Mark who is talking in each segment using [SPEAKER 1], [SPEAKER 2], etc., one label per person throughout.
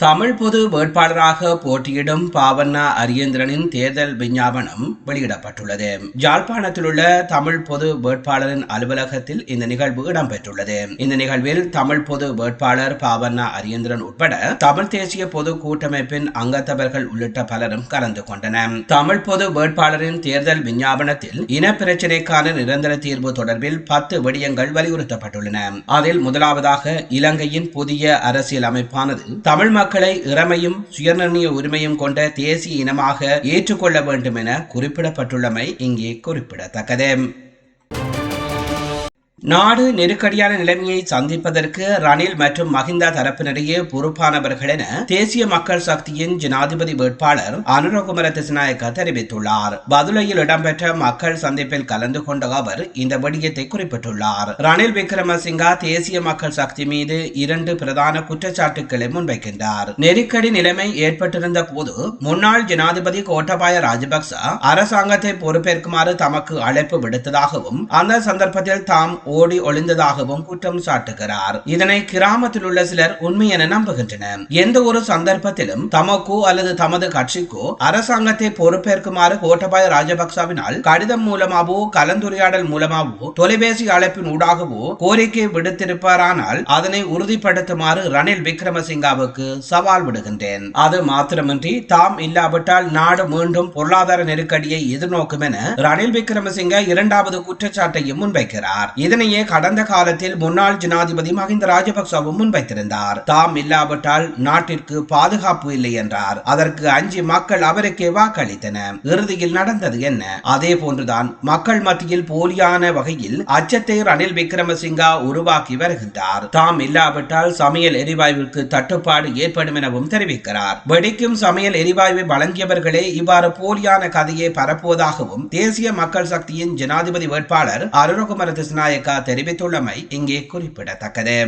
[SPEAKER 1] தமிழ் பொது வேட்பாளராக போட்டியிடும் பாவண்ணா அரியந்திரனின் தேர்தல் விஞ்ஞாபனம் வெளியிடப்பட்டுள்ளது. யாழ்ப்பாணத்தில் உள்ள தமிழ் பொது வேட்பாளரின் அலுவலகத்தில் இந்த நிகழ்வு இடம்பெற்றுள்ளது. இந்த நிகழ்வில் தமிழ் பொது வேட்பாளர் பாவண்ணா அரியந்திரன் உட்பட தமிழ் தேசிய பொது கூட்டமைப்பின் அங்கத்தவர்கள் உள்ளிட்ட பலரும் கலந்து கொண்டனர். தமிழ் பொது வேட்பாளரின் தேர்தல் விஞ்ஞாபனத்தில் இனப்பிரச்சினைக்கான நிரந்தர தீர்வு தொடர்பில் பத்து விடயங்கள் வலியுறுத்தப்பட்டுள்ளன. அதில் முதலாவதாக இலங்கையின் புதிய அரசியல் அமைப்பானது தமிழ் மக்களை இறமையும் சுயநிர்ணய உரிமையும் கொண்ட தேசிய இனமாக ஏற்றுக்கொள்ள வேண்டும் என குறிப்பிடப்பட்டுள்ளமை இங்கே குறிப்பிடத்தக்கது. நாடு நெருக்கடியான நிலைமையை சந்திப்பதற்கு ரணில் மற்றும் மஹிந்தா தரப்பினரையே பொறுப்பானவர்கள் என தேசிய மக்கள் சக்தியின் ஜனாதிபதி வேட்பாளர் அனுரகுமர திசுநாயக்க தெரிவித்துள்ளார். பதுளையில் இடம்பெற்ற மக்கள் சந்திப்பில் கலந்து கொண்ட அவர் இந்த விடயத்தை குறிப்பிட்டுள்ளார். ரணில் விக்ரமசிங்கா தேசிய மக்கள் சக்தி மீது இரண்டு பிரதான குற்றச்சாட்டுக்களை முன்வைக்கின்றார். நெருக்கடி நிலைமை ஏற்பட்டிருந்த போது முன்னாள் ஜனாதிபதி கோட்டபாய ராஜபக்ச அரசாங்கத்தை பொறுப்பேற்குமாறு தமக்கு அழைப்பு விடுத்ததாகவும் அந்த சந்தர்ப்பத்தில் தாம் ஓடி ஒளிந்ததாகவும் குற்றம் சாட்டுகிறார். இதனை கிராமத்தில் உள்ள சிலர் உண்மை என நம்புகின்றனர். எந்த ஒரு சந்தர்ப்பத்திலும் தமக்கோ அல்லது தமது கட்சிக்கோ அரசாங்கத்தை பொறுப்பேற்குமாறு கோட்டபாய ராஜபக்சவினால் கடிதம் மூலமாகவோ கலந்துரையாடல் மூலமாகவோ தொலைபேசி அழைப்பின் ஊடாகவோ கோரிக்கை விடுத்திருப்பாரானால் அதனை உறுதிப்படுத்துமாறு ரணில் விக்ரமசிங்காவுக்கு சவால் விடுகின்றேன். அது மாத்திரமின்றி தாம் இல்லாவிட்டால் நாடு மீண்டும் பொருளாதார நெருக்கடியை எதிர்நோக்கும் என ரணில் விக்ரமசிங்க இரண்டாவது குற்றச்சாட்டையும் முன்வைக்கிறார். இதனையே கடந்த காலத்தில் முன்னாள் ஜனாதிபதி மஹிந்த ராஜபக்சவும் முன்வைத்திருந்தார். தாம் இல்லாவிட்டால் நாட்டிற்கு பாதுகாப்பு இல்லை என்றார். அதற்கு அஞ்சு மக்கள் அவருக்கே வாக்களித்தனர். இறுதியில் நடந்தது என்ன? அதே போன்றுதான் மக்கள் மத்தியில் போலியான வகையில் அச்சத்தை ரணில் விக்ரமசிங்கா உருவாக்கி வருகின்றார். தாம் இல்லாவிட்டால் சமையல் எரிவாயுவிற்கு தட்டுப்பாடு ஏற்படும் எனவும் தெரிவிக்கிறார். வெடிக்கும் சமையல் எரிவாயுவை வழங்கியவர்களே இவ்வாறு போலியான கதையை பரப்புவதாகவும் தேசிய மக்கள் சக்தியின் ஜனாதிபதி வேட்பாளர் அருணகுமார அமெரிக்கா தெரிவித்துள்ளமை இங்கே குறிப்பிடத்தக்கது.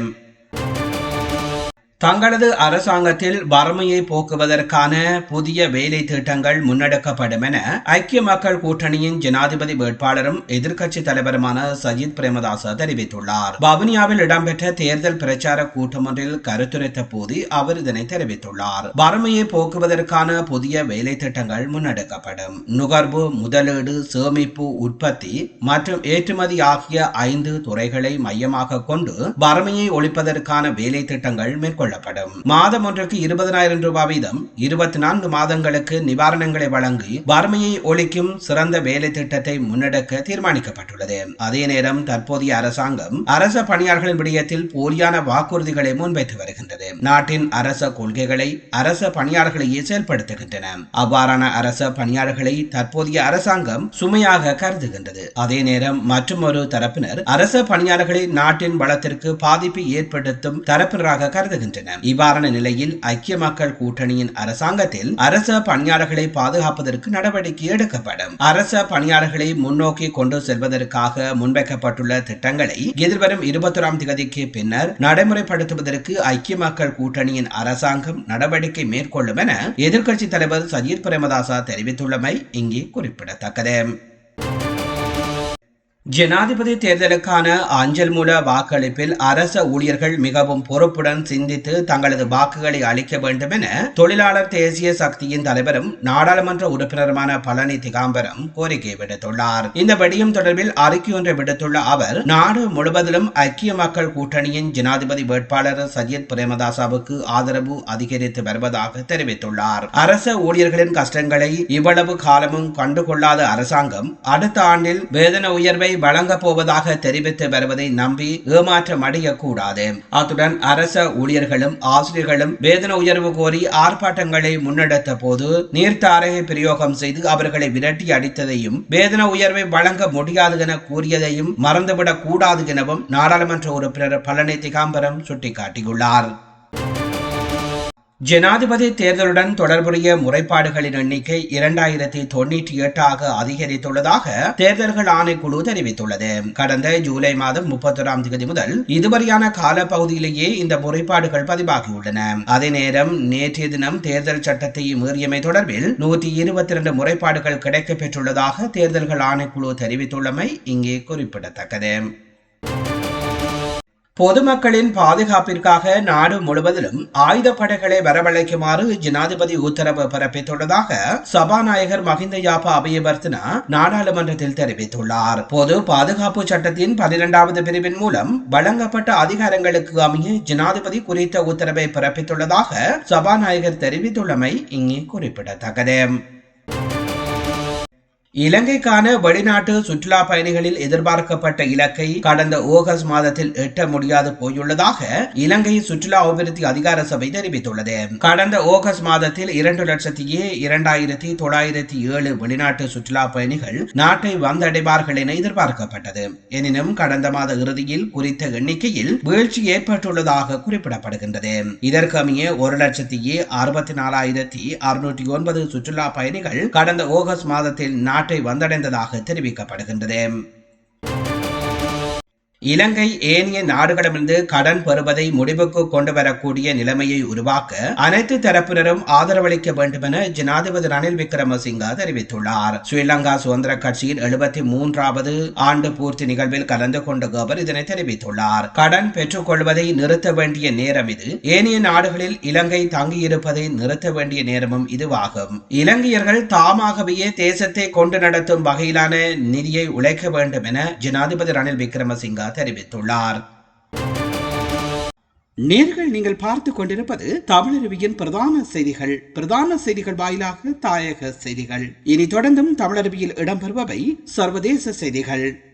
[SPEAKER 1] தங்களது அரசாங்கத்தில் வறுமையை போக்குவதற்கான புதிய வேலை திட்டங்கள் முன்னெடுக்கப்படும் என ஐக்கிய மக்கள் கூட்டணியின் ஜனாதிபதி வேட்பாளரும் எதிர்க்கட்சி தலைவருமான சஜித் பிரேமதாச தெரிவித்துள்ளார். வவுனியாவில் இடம்பெற்ற தேர்தல் பிரச்சார கூட்டம் ஒன்றில் கருத்துரைத்த போது அவர் இதனை தெரிவித்துள்ளார். வறுமையை போக்குவதற்கான புதிய வேலை திட்டங்கள் முன்னெடுக்கப்படும். நுகர்வு முதலீடு சேமிப்பு உற்பத்தி மற்றும் ஏற்றுமதி ஆகிய ஐந்து துறைகளை மையமாக கொண்டு வறுமையை ஒழிப்பதற்கான வேலை திட்டங்கள் மேற்கொள்ள மேற்கொள்ளப்படும் மாதம் ஒன்றுக்கு இருபதனாயிரம் ரூபாய் வீதம் இருபத்தி நான்கு மாதங்களுக்கு நிவாரணங்களை வழங்கி வறுமையை ஒழிக்கும் சிறந்த வேலை திட்டத்தை முன்னெடுக்க தீர்மானிக்கப்பட்டுள்ளது. அதே நேரம் தற்போதைய அரசாங்கம் அரச பணியாளர்களின் விடயத்தில் போலியான வாக்குறுதிகளை முன்வைத்து வருகின்றது. நாட்டின் அரச கொள்கைகளை அரச பணியாளர்களையே செயல்படுத்துகின்றன. அவ்வாறான அரச பணியாளர்களை தற்போதைய அரசாங்கம் சுமையாக கருதுகின்றது. அதே நேரம் மற்றொரு தரப்பினர் அரச பணியாளர்களை நாட்டின் வளத்திற்கு பாதிப்பை ஏற்படுத்தும் தரப்பினராக கருதுகின்றனர். வருகின்றன இவ்வாறான நிலையில் ஐக்கிய மக்கள் கூட்டணியின் அரசாங்கத்தில் அரச பணியாளர்களை பாதுகாப்பதற்கு நடவடிக்கை எடுக்கப்படும். அரச பணியாளர்களை முன்னோக்கி கொண்டு செல்வதற்காக முன்வைக்கப்பட்டுள்ள திட்டங்களை எதிர்வரும் இருபத்தொராம் தேதிக்கு பின்னர் நடைமுறைப்படுத்துவதற்கு ஐக்கிய மக்கள் கூட்டணியின் அரசாங்கம் நடவடிக்கை மேற்கொள்ளும் என எதிர்க்கட்சித் தலைவர் சஜித் பிரேமதாசா தெரிவித்துள்ளமை இங்கே குறிப்பிடத்தக்கது. ஜனாதிபதி தேர்தலுக்கான அஞ்சல் மூல வாக்களிப்பில் அரச ஊழியர்கள் மிகவும் பொறுப்புடன் சிந்தித்து தங்களது வாக்குகளை அளிக்க வேண்டும் என தொழிலாளர் தேசிய சக்தியின் தலைவரும் நாடாளுமன்ற உறுப்பினருமான பழனி திகாம்பரம் கோரிக்கை விடுத்துள்ளார். இந்த வெடியும் தொடர்பில் அறிக்கை ஒன்றை விடுத்துள்ள அவர் நாடு முழுவதிலும் ஐக்கிய மக்கள் கூட்டணியின் ஜனாதிபதி வேட்பாளர் சஜித் பிரேமதாசாவுக்கு ஆதரவு அதிகரித்து வருவதாக தெரிவித்துள்ளார். அரச ஊழியர்களின் கஷ்டங்களை இவ்வளவு காலமும் கண்டுகொள்ளாத அரசாங்கம் அடுத்த ஆண்டில் வேதன உயர்வை வழங்கப் போவதாக தெரிவித்து வருவதை நம்பி ஏமாற்றம் அடையக்கூடாது. அத்துடன் அரச ஊழியர்களும் ஆசிரியர்களும் வேதன உயர்வு கோரி ஆர்ப்பாட்டங்களை முன்னெடுத்த போது நீர்த்தாரையை பிரயோகம் செய்து அவர்களை விரட்டி அடித்ததையும் வேதன உயர்வை வழங்க முடியாது என கூறியதையும் மறந்துவிடக் கூடாது எனவும் நாடாளுமன்ற உறுப்பினர் பழனி திகாம்பரம் சுட்டிக்காட்டியுள்ளார். ஜனாதிபதி தேர்தலுடன் தொடர்புடைய முறைப்பாடுகளின் எண்ணிக்கை இரண்டாயிரத்தி தொன்னூற்றி எட்டாக அதிகரித்துள்ளதாக தேர்தல்கள் ஆணைக்குழு தெரிவித்துள்ளது. கடந்த ஜூலை மாதம் முப்பத்தொராம் தேதி முதல் இதுவரையான காலப்பகுதியிலேயே இந்த முறைப்பாடுகள் பதிவாகியுள்ளன. அதே நேரம் நேற்றைய தினம் தேர்தல் சட்டத்தை மீறியமை தொடர்பில் நூற்றி இருபத்தி இரண்டு முறைப்பாடுகள் கிடைக்கப்பெற்றுள்ளதாக தேர்தல்கள் ஆணைக்குழு தெரிவித்துள்ளமை இங்கே குறிப்பிடத்தக்கது. பொதுமக்களின் பாதுகாப்பிற்காக நாடு முழுவதிலும் ஆயுதப்படைகளை வரவழைக்குமாறு ஜனாதிபதி உத்தரவு பிறப்பித்துள்ளதாக சபாநாயகர் மஹிந்த யாப்பா அபயவர்த்தனா நாடாளுமன்றத்தில் தெரிவித்துள்ளார். பொது பாதுகாப்பு சட்டத்தின் பனிரெண்டாவது பிரிவின் மூலம் வழங்கப்பட்ட அதிகாரங்களுக்கு அமைய ஜனாதிபதி குறித்த உத்தரவை பிறப்பித்துள்ளதாக சபாநாயகர் தெரிவித்துள்ளமை இங்கே குறிப்பிடத்தக்கது. இலங்கைக்கான வெளிநாட்டு சுற்றுலா பயணிகளில் எதிர்பார்க்கப்பட்ட இலக்கை கடந்த ஆகஸ்ட் மாதத்தில் எட்ட முடியாது போயுள்ளதாக இலங்கை சுற்றுலா அபிவிருத்தி அதிகார சபை தெரிவித்துள்ளது. கடந்த ஆகஸ்ட் மாதத்தில் இரண்டு லட்சத்தி இரண்டாயிரத்தி தொள்ளாயிரத்தி ஏழு வெளிநாட்டு சுற்றுலா பயணிகள் நாட்டை வந்தடைவார்கள் என எதிர்பார்க்கப்பட்டது. எனினும் கடந்த மாத இறுதியில் குறித்த எண்ணிக்கையில் வீழ்ச்சி ஏற்பட்டுள்ளதாக குறிப்பிடப்படுகின்றது. இதற்கமைய ஒரு லட்சத்தி அறுபத்தி நாலாயிரத்தி அறுநூற்றி ஒன்பது சுற்றுலா பயணிகள் கடந்த ஆகஸ்ட் மாதத்தில் நாட்டை வந்தடைந்ததாக தெரிவிக்கப்படுகின்றது. இலங்கை ஏனைய நாடுகளிடமிருந்து கடன் பெறுவதை முடிவுக்கு கொண்டு வரக்கூடிய நிலைமையை உருவாக்க அனைத்து தரப்பினரும் ஆதரவளிக்க வேண்டும் என ஜனாதிபதி ரணில் விக்ரமசிங்க தெரிவித்துள்ளார். ஸ்ரீலங்கா சுதந்திர கட்சியின் எழுபத்தி மூன்றாவது ஆண்டு பூர்த்தி நிகழ்வில் கலந்து கொண்ட கோபர் இதனை தெரிவித்துள்ளார். கடன் பெற்றுக் கொள்வதை நிறுத்த வேண்டிய நேரம் இது. ஏனைய நாடுகளில் இலங்கை தங்கியிருப்பதை நிறுத்த வேண்டிய நேரமும் இதுவாகும். இலங்கையர்கள் தாமாகவே தேசத்தை கொண்டு நடத்தும் வகையிலான நிதியை உழைக்க வேண்டும் என ஜனாதிபதி ரணில் விக்ரமசிங்க தெரிவித்துள்ளார். நேர்கள் நீங்கள் பார்த்து கொண்டிருப்பது தமிழருவியின் பிரதான செய்திகள். பிரதான செய்திகள் வாயிலாக தாயக செய்திகள். இனி தொடர்ந்தும் தமிழருவியில் இடம்பெறுபவை சர்வதேச செய்திகள்.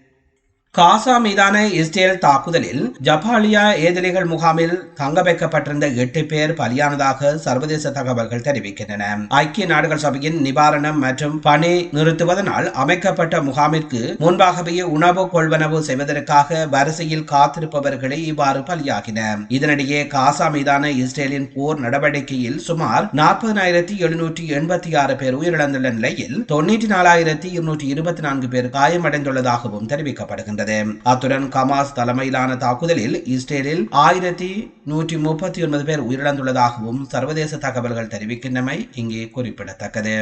[SPEAKER 1] காசா மீதான இஸ்ரேல் தாக்குதலில் ஜப்பாலியா ஏதிலிகள் முகாமில் தங்க வைக்கப்பட்டிருந்த எட்டு பேர் பலியானதாக சர்வதேச தகவல்கள் தெரிவிக்கின்றன. ஐக்கிய நாடுகள் சபையின் நிவாரணம் மற்றும் பணி நிறுத்துவதனால் அமைக்கப்பட்ட முகாமிற்கு முன்பாகவே உணவு கொள்வனவு செய்வதற்காக வரிசையில் காத்திருப்பவர்களே இவ்வாறு பலியாகின இதனிடையே காசா மீதான இஸ்ரேலின் போர் நடவடிக்கையில் சுமார் நாற்பதாயிரத்தி எழுநூற்றி எண்பத்தி ஆறு பேர் உயிரிழந்துள்ள நிலையில் தொன்னூற்றி நாலாயிரத்தி இருநூற்றி இருபத்தி நான்கு பேர் காயமடைந்துள்ளதாகவும் தெரிவிக்கப்படுகின்றது. இருந்தது அத்துடன் கமாஸ் தலைமையிலான தாக்குதலில் இஸ்ரேலில் ஆயிரத்தி நூற்றி முப்பத்தி ஒன்பது பேர் உயிரிழந்துள்ளதாகவும் சர்வதேச தகவல்கள் தெரிவிக்கின்றமை இங்கே குறிப்பிடத்தக்கது.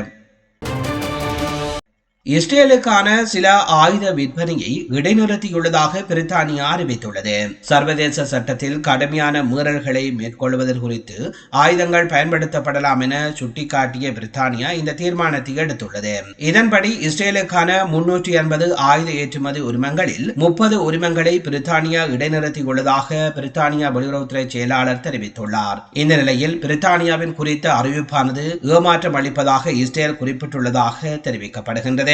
[SPEAKER 1] இஸ்ரேலுக்கான சில ஆயுத விற்பனையை இடைநிறுத்தியுள்ளதாக பிரித்தானியா அறிவித்துள்ளது. சர்வதேச சட்டத்தில் கடுமையான மீறல்களை மேற்கொள்வதற்கு குறித்து ஆயுதங்கள் பயன்படுத்தப்படலாம் என சுட்டிக்காட்டிய பிரித்தானியா இந்த தீர்மானத்தை எடுத்துள்ளது. இதன்படி இஸ்ரேலுக்கான முன்னூற்றி எண்பது ஆயுத ஏற்றுமதி உரிமங்களில் முப்பது உரிமங்களை பிரித்தானியா இடைநிறுத்தியுள்ளதாக பிரித்தானியா வெளியுறவுத்துறை செயலாளர் தெரிவித்துள்ளார். இந்த நிலையில் பிரித்தானியாவின் குறித்த அறிவிப்பானது ஏமாற்றம் அளிப்பதாக இஸ்ரேல் குறிப்பிட்டுள்ளதாக தெரிவிக்கப்படுகின்றது.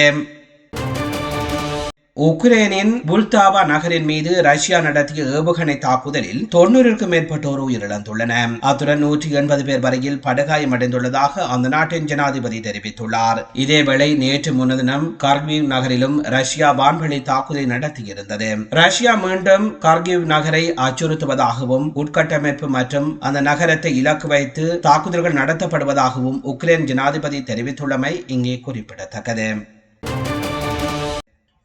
[SPEAKER 1] உக்ரைனின் புல்தாவா நகரின் மீது ரஷ்யா நடத்திய ஏவுகணை தாக்குதலில் தொன்னூறுக்கும் மேற்பட்டோர் உயிரிழந்துள்ளனர் அத்துடன் நூற்றி எண்பது பேர் வரையில் படுகாயமடைந்துள்ளதாக அந்த நாட்டின் ஜனாதிபதி தெரிவித்துள்ளார். இதேவேளை நேற்று முன்தினம் கார்கிவ் நகரிலும் ரஷ்யா வான்வெளி தாக்குதலை நடத்தியிருந்தது. ரஷ்யா மீண்டும் கார்கிவ் நகரை அச்சுறுத்துவதாகவும் உட்கட்டமைப்பு மற்றும் அந்த நகரத்தை இலக்கு வைத்து தாக்குதல்கள் நடத்தப்படுவதாகவும் உக்ரைன் ஜனாதிபதி தெரிவித்துள்ளமை இங்கே குறிப்பிடத்தக்கது.